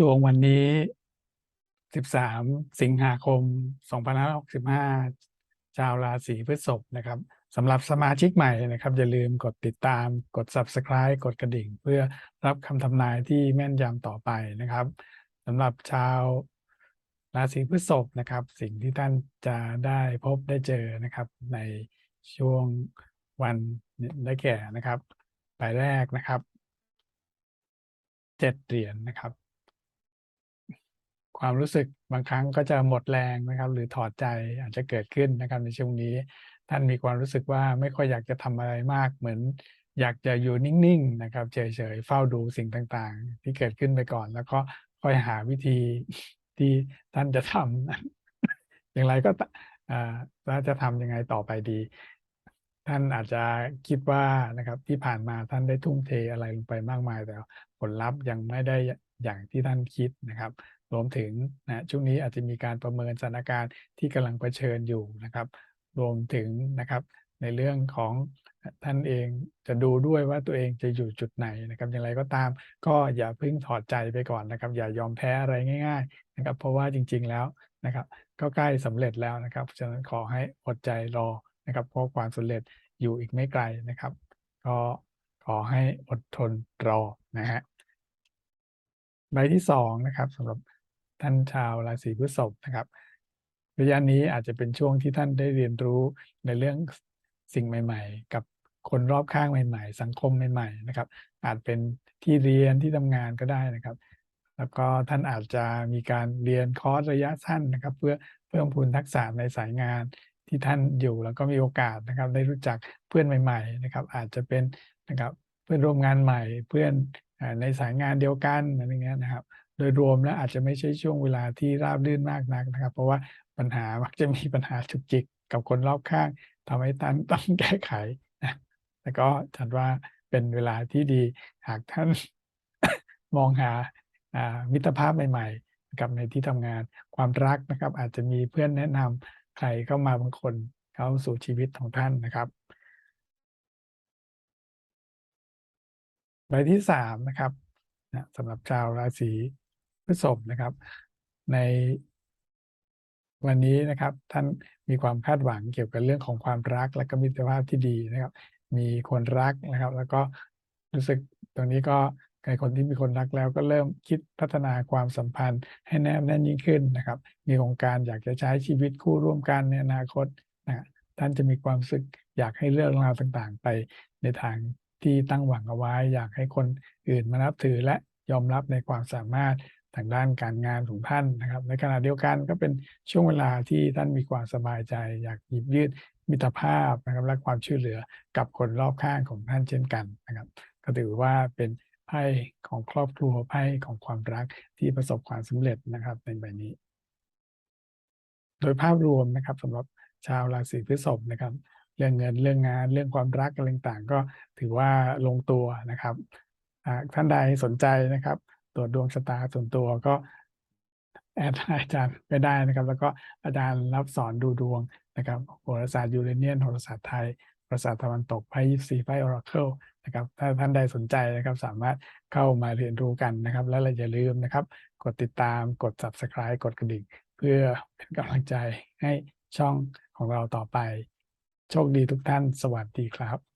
ดวงวันนี้ 13 สิงหาคม 2565 ชาวราศีพฤษภนะครับสำหรับสมาชิกใหม่นะครับ อย่าลืมกดติดตามกด Subscribe กดกระดิ่ง เพื่อรับคำทำนายที่แม่นยำต่อไปนะครับสำหรับชาวราศีพฤษภนะครับ สิ่งที่ท่านจะได้พบได้เจอนะครับ ในช่วงวันได้แก่นะครับใบแรกนะครับเจ็ดเหรียญนะครับ ความรู้สึกบางครั้งก็จะหมดแรงนะครับ หรือถอดใจอาจจะเกิดขึ้นนะครับในช่วงนี้ ท่านมีความรู้สึกว่าไม่ค่อยอยากจะทำอะไรมากเหมือน อยากจะอยู่นิ่งๆนะครับเฉยๆเฝ้าดูสิ่งต่างๆ ที่เกิดขึ้นไปก่อน แล้วก็ค่อยหาวิธีที่ท่านจะทำอย่างไรก็ตอ่าว่าจะทำยังไงต่อไปดี ท่านอาจจะคิดว่านะครับที่ผ่านมาท่านได้ทุ่มเทอะไรลงไปมากมายแต่ผลลัพธ์ยังไม่ได้อย่างที่ท่านคิดนะครับ รวมถึงนะช่วงนี้อาจจะมีการประเมินสถานการณ์ที่กำลังเผชิญอยู่นะครับ รวมถึงนะครับในเรื่องของท่านเองจะดูด้วยว่าตัวเองจะอยู่จุดไหนนะครับ อย่างไรก็ตาม ก็อย่าเพิ่งถอดใจไปก่อนนะครับ อย่ายอมแพ้อะไรง่าย ๆ นะครับ เพราะว่าจริง ๆ แล้วนะครับ ก็ใกล้สำเร็จแล้วนะครับฉะนั้นขอให้อดใจรอนะครับเพราะความสำเร็จอยู่อีกไม่ไกลนะครับ ก็ขอให้อดทนรอนะฮะใบที่สองนะครับสำหรับ ท่านชาวราศีพฤษภนะครับระยะนี้อาจจะเป็นช่วงที่ท่านได้เรียนรู้ในเรื่องสิ่งใหม่ ๆ กับคนรอบข้างใหม่ ๆ สังคมใหม่ ๆ นะครับ อาจเป็นที่เรียนที่ทำงานก็ได้นะครับ แล้วก็ท่านอาจจะมีการเรียนคอร์สระยะสั้นนะครับ เพื่อเพิ่มพูนทักษะในสายงานที่ท่านอยู่แล้วก็มีโอกาสนะครับ ได้รู้จักเพื่อนใหม่ ๆ นะครับ อาจจะเป็นนะครับเพื่อนร่วมงานใหม่ เพื่อนในสายงานเดียวกันอะไรเงี้ยนะครับ โดยรวมแล้วอาจจะไม่ใช่ช่วงเวลาที่ราบรื่นมากนักนะครับ เพราะว่าปัญหามักจะมีปัญหาฉุกจิกกับคนรอบข้างทำให้ท่านต้องแก้ไขนะแต่ก็ฉันว่าเป็นเวลาที่ดีหากท่านมองหามิตรภาพใหม่ๆกับในที่ทำงานความรักนะครับ อาจจะมีเพื่อนแนะนำใครเข้ามาบางคนเข้าสู่ชีวิตของท่านนะครับใบที่สามนะครับสำหรับชาวราศี พฤษภนะครับ ในวันนี้นะครับ ท่านมีความคาดหวังเกี่ยวกับเรื่องของความรักและก็มิตรภาพที่ดีนะครับ มีคนรักนะครับ แล้วก็รู้สึกตรงนี้ก็ในคนที่มีคนรักแล้วก็เริ่มคิดพัฒนาความสัมพันธ์ให้แนบแน่นยิ่งขึ้นนะครับ มีโครงการอยากจะใช้ชีวิตคู่ร่วมกันในอนาคตนะท่านจะมีความสึกอยากให้เรื่องราวต่างๆ ไปในทางที่ตั้งหวังเอาไว้ อยากให้คนอื่นมานับถือและยอมรับในความสามารถ ทางด้านการงานของท่านนะครับ ในขณะเดียวกันก็เป็นช่วงเวลาที่ท่านมีความสบายใจ อยากหยิบยื่นมิตรภาพนะครับและความช่วยเหลือกับคนรอบข้างของท่านเช่นกันนะครับ ก็ถือว่าเป็นไพ่ของครอบครัวไพ่ของความรักที่ประสบความสำเร็จนะครับในใบนี้ โดยภาพรวมนะครับสำหรับชาวราศีพฤษภนะครับ เรื่องเงินเรื่องงานเรื่องความรักอะไรต่างก็ถือว่าลงตัวนะครับท่านใดสนใจนะครับ ตรวจดวงชะตาส่วนตัวก็แอดอาจารย์ไปได้นะครับ แล้วก็อาจารย์รับสอนดูดวงนะครับโหราศาสตร์ยูเรเนียนโหราศาสตร์ไทยโหราศาสตร์ตะวันตกไพ่ยิปซีไพ่ออราเคิลนะครับ ถ้าท่านใดสนใจนะครับสามารถเข้ามาเรียนรู้กันนะครับ และอย่าลืมนะครับ กดติดตามกด subscribe กดกระดิ่งเพื่อเป็นกำลังใจให้ช่องของเราต่อไป โชคดีทุกท่านสวัสดีครับ